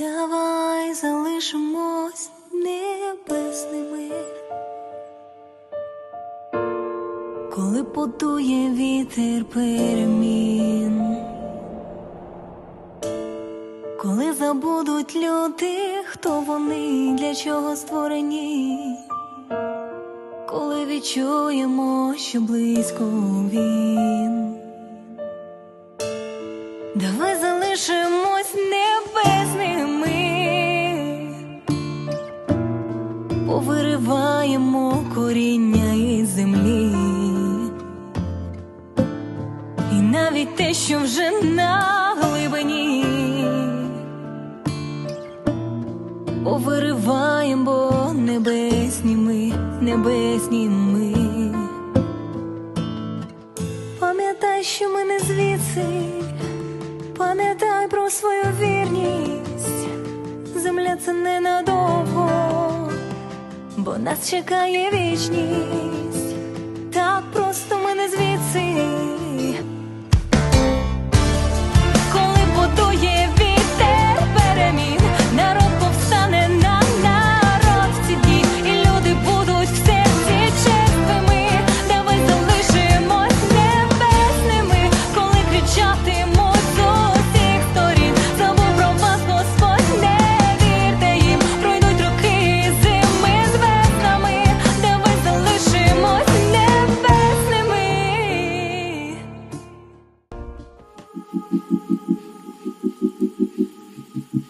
Давай залишимось небесними. Коли подує вітер перемін, коли забудуть люди, хто вони, для чого створені, коли відчуємо, що близько він. Давай залишимось повириваємо коріння із землі, і навіть те, що вже на глибині, повириваємо, небесні ми, небесні ми. Пам'ятай, що ми не звідси. Пам'ятай про свою вірність, земля це ненадовго, бо нас чекає вічність, так просто Thank you.